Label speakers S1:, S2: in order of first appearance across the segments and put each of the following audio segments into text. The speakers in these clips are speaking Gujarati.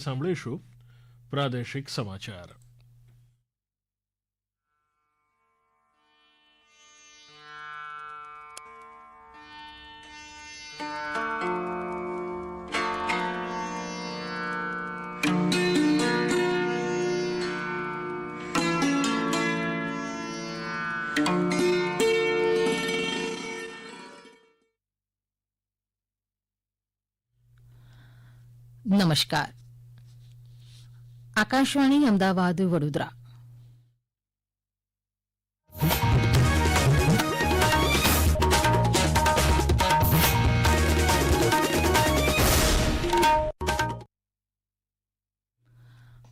S1: સાંભળીશું પ્રાદેશિક સમાચાર
S2: નમસ્કાર આકાશવાણી અમદાવાદ વડોદરા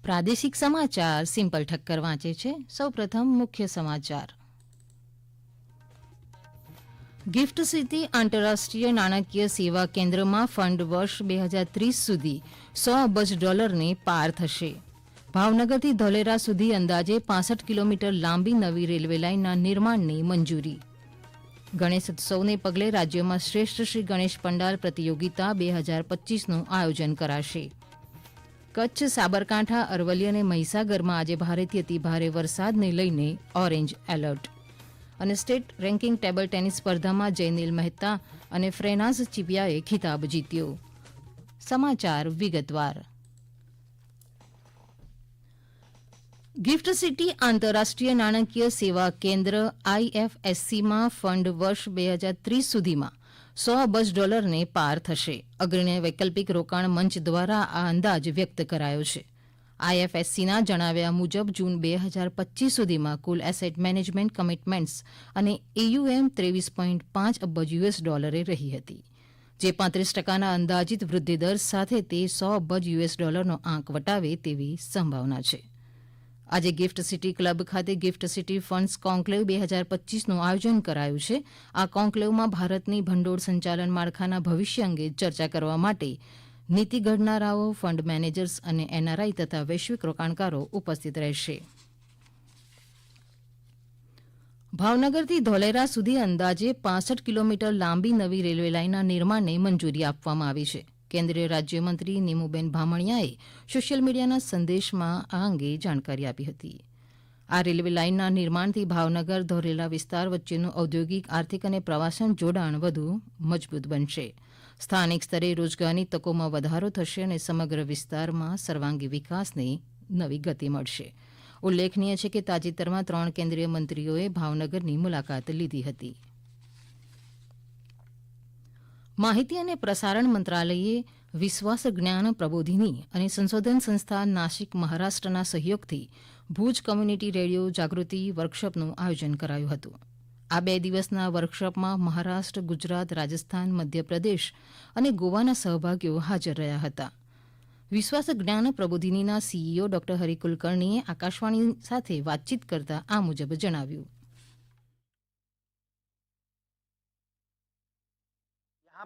S2: પ્રાદેશિક સમાચાર સિમ્પલ ઠક્કર વાંચે છે સૌપ્રથમ મુખ્ય સમાચાર ગિફ્ટ સિટી આંતરરાષ્ટ્રીય નાણાકીય સેવા કેન્દ્રમાં ફંડ વર્ષ બે હજાર ત્રીસ સુધી સો અબજ ડોલરને પાર થશે ભાવનગરથી ધોલેરા સુધી અંદાજે પાસઠ કિલોમીટર લાંબી નવી રેલવે લાઇનના નિર્માણની મંજૂરી ગણેશ ઉત્સવને પગલે રાજ્યમાં શ્રેષ્ઠ શ્રી ગણેશ પંડાલ પ્રતિયોગિતા બે હજાર પચીસનું આયોજન કરાશે કચ્છ સાબરકાંઠા અરવલ્લી અને મહીસાગરમાં આજે ભારેથી અતિ ભારે વરસાદને લઈને ઓરેન્જ એલર્ટ અને સ્ટેટ રેન્કિંગ ટેબલ ટેનિસ સ્પર્ધામાં જયનીલ મહેતા અને ફ્રેનાઝ ચીપિયાએ ખિતાબ જીત્યો સમાચાર વિગતવાર ગિફ્ટ સિટી આંતરરાષ્ટ્રીય નાણાકીય સેવા કેન્દ્ર આઈએફએસસીમાં ફંડ વર્ષ બે હજાર ત્રીસ સુધીમાં સો અબજ ડોલરને પાર થશે અગ્રણી વૈકલ્પિક રોકાણ મંચ દ્વારા આ અંદાજ વ્યક્ત કરાયો છે આઈએફએસસીના જણાવ્યા મુજબ જૂન બે હજાર પચીસ સુધીમાં કુલ એસેટ મેનેજમેન્ટ કમિટમેન્ટ્સ અને એયુએમ ત્રેવીસ પોઈન્ટ પાંચ અબજ યુએસ ડોલરે રહી હતી જે પાંત્રીસ ટકાના અંદાજિત વૃદ્ધિદર સાથે તે સો અબજ યુએસ ડોલરનો આંક વટાવે તેવી સંભાવના છે આજે ગિફ્ટ સિટી ક્લબ ખાતે ગિફ્ટ સિટી ફંડ્સ કોન્કલેવ બે હજાર પચ્ચીસનું આયોજન કરાયું છે આ કોન્કલેવમાં ભારતની ભંડોળ સંચાલન માળખાના ભવિષ્ય અંગે ચર્ચા કરવા માટે નીતિ ઘડનારાઓ ફંડ મેનેજર્સ અને એનઆરઆઈ તથા વૈશ્વિક રોકાણકારો ઉપસ્થિત રહેશે ભાવનગરથી ધોલેરા સુધી અંદાજે પાંસઠ કિલોમીટર લાંબી નવી રેલવે લાઇનના નિર્માણને મંજૂરી આપવામાં આવી છે કેન્દ્રીય રાજ્યમંત્રી નીમુબેન ભામણિયાએ સોશિયલ મીડિયાના સંદેશમાં આ અંગે જાણકારી આપી હતી આ રેલવે લાઇનના નિર્માણથી ભાવનગર ધોરેલા વિસ્તાર વચ્ચેનું ઔદ્યોગિક આર્થિક અને પ્રવાસન જોડાણ વધુ મજબૂત બનશે સ્થાનિક સ્તરે રોજગારની તકોમાં વધારો થશે અને સમગ્ર વિસ્તારમાં સર્વાંગી વિકાસને નવી ગતિ મળશે ઉલ્લેખનીય છે કે તાજેતરમાં ત્રણ કેન્દ્રીય મંત્રીઓએ ભાવનગરની મુલાકાત લીધી હતી માહિતી અને પ્રસારણ મંત્રાલયે વિશ્વાસ જ્ઞાન પ્રબોધિની અને સંશોધન સંસ્થા નાશિક મહારાષ્ટ્રના સહયોગથી ભુજ કમ્યુનિટી રેડિયો જાગૃતિ વર્કશોપનું આયોજન કરાયું હતું આ બે દિવસના વર્કશોપમાં મહારાષ્ટ્ર ગુજરાત રાજસ્થાન મધ્યપ્રદેશ અને ગોવાના સહભાગીઓ હાજર રહ્યા હતા વિશ્વાસ જ્ઞાન પ્રબોધિનીના સીઈઓ ડોક્ટર હરિકુલકર્ણીએ આકાશવાણી સાથે વાતચીત કરતા આ મુજબ જણાવ્યું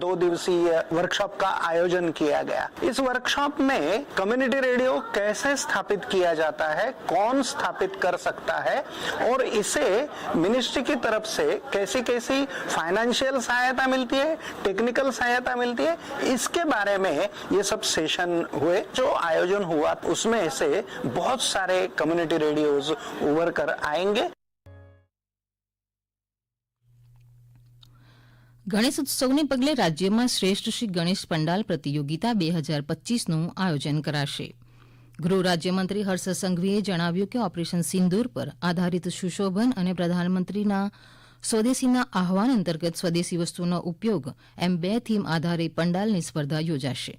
S3: दो दिवसीय वर्कशॉप का आयोजन किया गया इस वर्कशॉप में कम्युनिटी रेडियो कैसे स्थापित किया जाता है कौन स्थापित कर सकता है और इसे मिनिस्ट्री की तरफ से कैसी कैसी फाइनेंशियल सहायता मिलती है टेक्निकल सहायता मिलती है इसके बारे में ये सब सेशन हुए जो आयोजन हुआ उसमें से बहुत सारे कम्युनिटी रेडियोज उभर कर आएंगे
S2: ગણેશ ઉત્સવને પગલે રાજ્યમાં શ્રેષ્ઠ શ્રી ગણેશ પંડાલ પ્રતિયોગિતા બે હજાર પચ્ચીસનું આયોજન કરાશે ગૃહ રાજ્યમંત્રી હર્ષ સંઘવીએ જણાવ્યું કે ઓપરેશન સિંદૂર પર આધારિત સુશોભન અને પ્રધાનમંત્રીના સ્વદેશીના આહવાન અંતર્ગત સ્વદેશી વસ્તુનો ઉપયોગ એમ બે થીમ આધારે પંડાલની સ્પર્ધા યોજાશે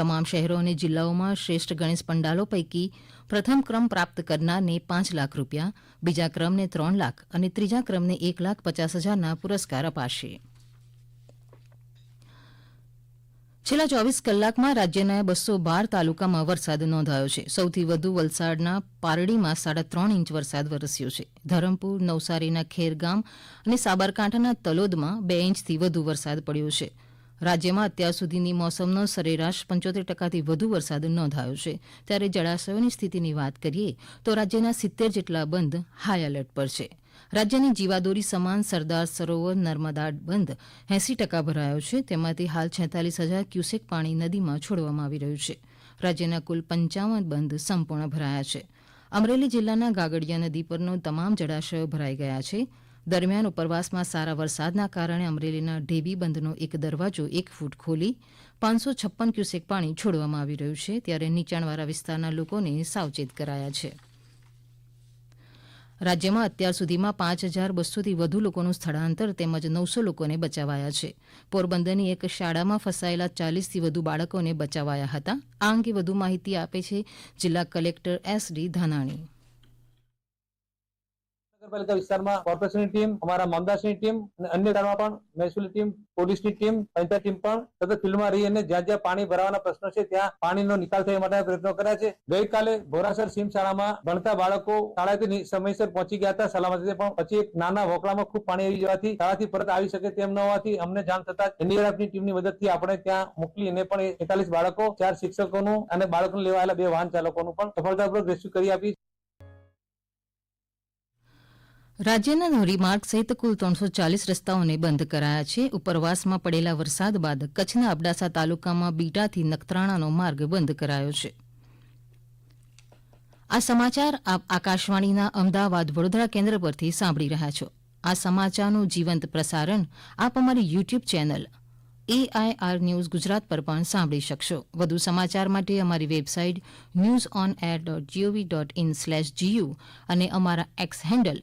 S2: તમામ શહેરો અને જિલ્લાઓમાં શ્રેષ્ઠ ગણેશ પંડાલો પૈકી પ્રથમ ક્રમ પ્રાપ્ત કરનારને પાંચ લાખ રૂપિયા બીજા ક્રમને ત્રણ લાખ અને ત્રીજા ક્રમને એક લાખ પચાસ હજારના પુરસ્કાર અપાશે છેલ્લા ચોવીસ કલાકમાં રાજ્યના બસો બાર તાલુકામાં વરસાદ નોંધાયો છે સૌથી વધુ વલસાડના પારડીમાં સાડા ત્રણ ઇંચ વરસાદ વરસ્યો છે ધરમપુર નવસારીના ખેરગામ અને સાબરકાંઠાના તલોદમાં બે ઇંચથી વધુ વરસાદ પડ્યો છે રાજ્યમાં અત્યાર સુધીની મોસમનો સરેરાશ પંચોતેર ટકાથી વધુ વરસાદ નોંધાયો છે ત્યારે જળાશયોની સ્થિતિની વાત કરીએ તો રાજ્યના સિત્તેર જેટલા બંધ હાઈ એલર્ટ પર છે રાજ્યની જીવાદોરી સમાન સરદાર સરોવર નર્મદા બંધ એંસી ટકા ભરાયો છે તેમાંથી હાલ છેતાલીસ હજાર ક્યુસેક પાણી નદીમાં છોડવામાં આવી રહ્યું છે રાજ્યના કુલ પંચાવન બંધ સંપૂર્ણ ભરાયા છે અમરેલી જિલ્લાના ગાગડિયા નદી પરનો તમામ જળાશયો ભરાઈ ગયા છે દરમિયાન ઉપરવાસમાં સારા વરસાદના કારણે અમરેલીના ઢેબી બંધનો એક દરવાજો એક ફૂટ ખોલી પાંચસો છપ્પન ક્યુસેક પાણી છોડવામાં આવી રહ્યું છે ત્યારે નીચાણવાળા વિસ્તારના લોકોને સાવચેત કરાયા છે રાજ્યમાં અત્યાર સુધીમાં પાંચ હજાર બસોથી વધુ લોકોનું સ્થળાંતર તેમજ નવસો લોકોને બચાવાયા છે પોરબંદરની એક શાળામાં ફસાયેલા ચાલીસથી વધુ બાળકોને બચાવાયા હતા આ અંગે વધુ માહિતી આપે છે જિલ્લા કલેક્ટર એસ ડી ધાનાણી
S4: નગરપાલિકા વિસ્તારમાં કોર્પોરેશનની ટીમ અમારા મામદાસની ટીમ અને અન્ય વિસ્તારમાં પણ મહેસૂલી ટીમ પોલીસની ટીમ પંચાયત ટીમ પણ સતત ફિલ્ડમાં રહી અને જ્યાં જ્યાં પાણી ભરાવાના પ્રશ્નો છે ત્યાં પાણીનો નિકાલ થવા માટે પ્રયત્નો કર્યા છે ગઈકાલે ભોરાસર સીમ શાળામાં ભણતા બાળકો શાળાથી સમયસર પહોંચી ગયા હતા સલામતી પણ પછી એક નાના વોકળામાં ખૂબ પાણી આવી જવાથી શાળાથી પરત આવી શકે તેમ ન હોવાથી અમને જાણ થતા એનડીઆરએફની ટીમની મદદથી આપણે ત્યાં મોકલીને પણ એકતાલીસ બાળકો ચાર શિક્ષકોનું અને બાળકોને લેવાયેલા બે વાહન ચાલકોનું પણ સફળતાપૂર્વક રેસ્ક્યુ કરી આપી
S2: રાજ્યના ધોરીમાર્ગ સહિત કુલ ત્રણસો ચાલીસ રસ્તાઓને બંધ કરાયા છે ઉપરવાસમાં પડેલા વરસાદ બાદ કચ્છના અબડાસા તાલુકામાં બીટાથી નખત્રાણાનો માર્ગ બંધ કરાયો છે આ સમાચાર આપ આકાશવાણીના અમદાવાદ વડોદરા કેન્દ્ર પરથી સાંભળી રહ્યા છો આ સમાચારનું જીવંત પ્રસારણ આપ અમારી YouTube channel AIR news Gujarat પર પણ સાંભળી શકશો વધુ સમાચાર માટે અમારી website news on air dot GOV dot in slash GU અને અમારા X handle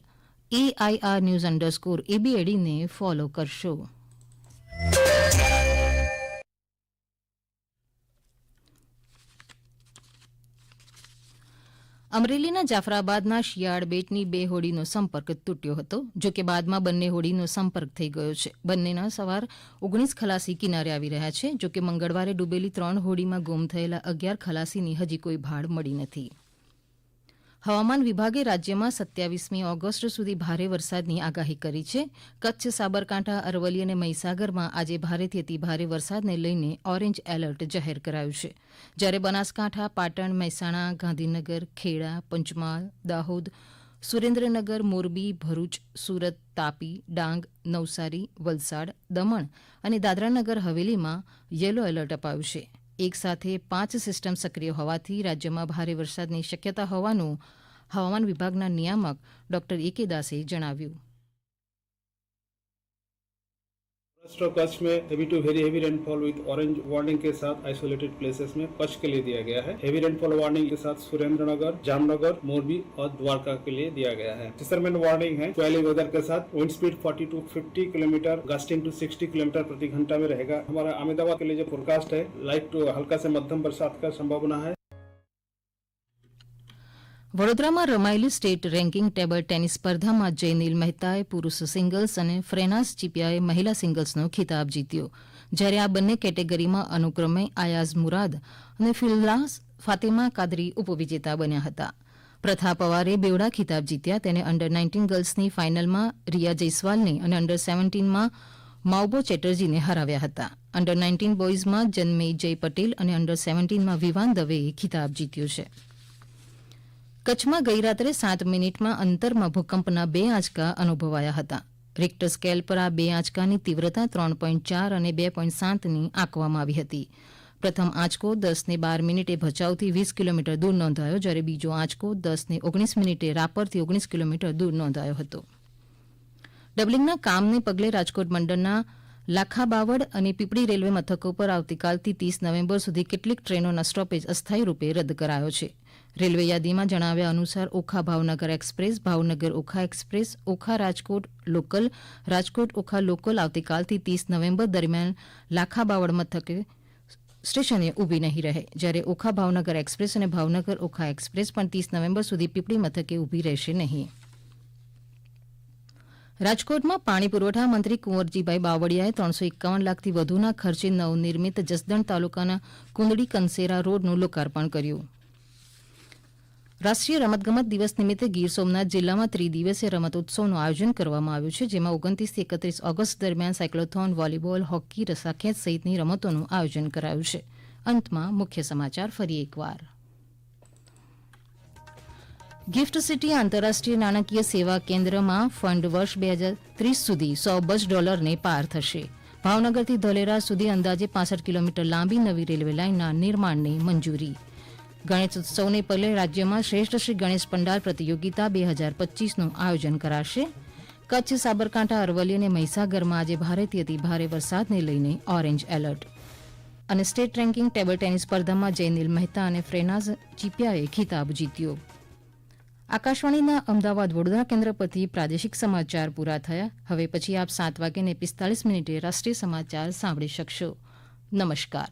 S2: AIR news underscore એબીએડીને ફોલો કરશો અમરેલીના જાફરાબાદના શિયાળ બેટની બે હોડીનો સંપર્ક તૂટ્યો હતો જો કે બાદમાં બંને હોડીનો સંપર્ક થઈ ગયો છે બંનેના સવાર ઓગણીસ ખલાસી કિનારે આવી રહ્યા છે જો કે મંગળવારે ડૂબેલી ત્રણ હોડીમાં ગુમ થયેલા અગિયાર ખલાસીની હજી કોઈ ભાળ મળી નથી હવામાન વિભાગે રાજ્યમાં સત્યાવીસમી ઓગસ્ટ સુધી ભારે વરસાદની આગાહી કરી છે કચ્છ સાબરકાંઠા અરવલ્લી અને મહીસાગરમાં આજે ભારેથી અતિભારે વરસાદને લઈને ઓરેન્જ એલર્ટ જાહેર કરાયું છે જ્યારે બનાસકાંઠા પાટણ મહેસાણા ગાંધીનગર ખેડા પંચમહાલ દાહોદ સુરેન્દ્રનગર મોરબી ભરૂચ સુરત તાપી ડાંગ નવસારી વલસાડ દમણ અને દાદરાનગર હવેલીમાં યલો એલર્ટ અપાયું છે એક સાથે પાંચ સિસ્ટમ સક્રિય હોવાથી રાજ્યમાં ભારે વરસાદની શક્યતા હોવાનું હવામાન વિભાગના નિયામક ડોક્ટર એ કે દાસે જણાવ્યું છે
S5: ऑफ कच्छ में heavy to very heavy rainfall with orange warning के साथ आइसोलेटेड प्लेसेस में कच्छ के लिए दिया गया है हेवी रेनफॉल वार्निंग के साथ सुरेंद्रनगर जामनगर मोरबी और द्वारका के लिए दिया गया है फिशरमैन वार्निंग है क्वाली वेदर के साथ wind speed forty to fifty kilometre gusting to sixty kilometre प्रति घंटा में रहेगा हमारा अहमदाबाद के लिए जो फोरकास्ट है लाइट टू हल्का से मध्यम बरसात का संभावना है
S2: વડોદરામાં રમાયેલી સ્ટેટ રેન્કિંગ ટેબલ ટેનિસ સ્પર્ધામાં જયનીલ મહેતાએ પુરૂષ સિંગલ્સ અને ફ્રેનાઝ ચીપીયાએ મહિલા સિંગલ્સનો ખિતાબ જીત્યો જ્યારે આ બંને કેટેગરીમાં અનુક્રમે આયાઝ મુરાદ અને ફિલ્લાસ ફાતેમા કાદરી ઉપવિજેતા બન્યા હતા પ્રથા પવારે બેવડા ખિતાબ જીત્યા તેને અંડર નાઇન્ટીન ગર્લ્સની ફાઇનલમાં રિયા જયસ્વાલને અને અંડર સેવન્ટીનમાં માઉબો ચેટર્જીને હરાવ્યા હતા અંડર નાઇન્ટીન બોયઝમાં જન્મે જય પટેલ અને અંડર સેવન્ટીનમાં વિવાન દવેએ ખિતાબ જીત્યો છે કચ્છમાં ગઈ રાત્રે સાત મિનિટમાં અંતરમાં ભૂકંપના બે આંચકા અનુભવાયા હતા રિક્ટર સ્કેલ પર આ બે આંચકાની તીવ્રતા ત્રણ પોઈન્ટ ચાર અને બે પોઈન્ટ સાતની આંકવામાં આવી હતી પ્રથમ આંચકો દસને બાર મિનિટે ભચાઉથી વીસ કિલોમીટર દૂર નોંધાયો જ્યારે બીજો આંચકો દસને ઓગણીસ મિનિટે રાપરથી ઓગણીસ કિલોમીટર દૂર નોંધાયો હતો ડબલિંગના કામને પગલે રાજકોટ મંડળના લાખાબાવડ અને પીપળી રેલવે મથકો પર આવતીકાલથી તીસ નવેમ્બર સુધી કેટલીક ટ્રેનોના સ્ટોપેજ અસ્થાયી રૂપે રદ કરાયો છે રેલવે યાદીમાં જણાવ્યા અનુસાર Okha Bhavnagar express Bhavnagar Okha express Okha Rajkot local Rajkot Okha local આવતીકાલથી ત્રીસ નવેમ્બર દરમિયાન લાખા બાવળ મથકે સ્ટેશને ઊભી નહીં રહે જ્યારે ઓખા ભાવનગર એક્સપ્રેસ અને ભાવનગર ઓખા એક્સપ્રેસ પણ ત્રીસ નવેમ્બર સુધી પીપળી મથકે ઊભી રહેશે નહીં રાજકોટમાં પાણી પુરવઠા મંત્રી કુંવરજીભાઈ બાવળિયાએ ત્રણસો એકાવન લાખથી વધુના ખર્ચે નવનિર્મિત જસદણ તાલુકાના કુંદડી કંસેરા રોડનું લોકાર્પણ કર્યું રાષ્ટ્રીય રમતગમત દિવસ નિમિત્તે ગીર સોમનાથ જિલ્લામાં ત્રિદિવસીય ઉત્સવનું આયોજન કરવામાં આવ્યું છે જેમાં ઓગણત્રીસથી એકત્રીસ ઓગસ્ટ દરમિયાન સાયક્લોથોન વોલીબોલ હોકી રસાખેંચ સહિતની રમતોનું આયોજન કરાયું છે અંતમાં મુખ્ય સમાચાર ફરી એકવાર ગિફ્ટ સિટી આંતરરાષ્ટ્રીય નાણાકીય સેવા કેન્દ્રમાં ફંડ વર્ષ બે હજાર ત્રીસ સુધી સો અબજ ડોલરને પાર થશે ભાવનગરથી ધોલેરા સુધી અંદાજે પાસઠ કિલોમીટર લાંબી નવી રેલવે લાઇનના નિર્માણની મંજૂરી ગણેશ ઉત્સવને પગલે રાજ્યમાં શ્રેષ્ઠ શ્રી ગણેશ પંડાલ પ્રતિયોગિતા બે હજાર પચ્ચીસનું આયોજન કરાશે કચ્છ સાબરકાંઠા અરવલ્લી અને મહીસાગરમાં આજે ભારેથી અતિ ભારે વરસાદને લઈને ઓરેન્જ એલર્ટ અને સ્ટેટ રેન્કિંગ ટેબલ ટેનિસ સ્પર્ધામાં જયનીલ મહેતા અને ફ્રેનાઝ ચીપિયાએ ખિતાબ જીત્યો આકાશવાણીના અમદાવાદ વડોદરા કેન્દ્ર પરથી પ્રાદેશિક સમાચાર પૂરા થયા હવે પછી આપ સાત વાગ્યાને પિસ્તાળીસ મિનિટે રાષ્ટ્રીય સમાચાર સાંભળી શકશો નમસ્કાર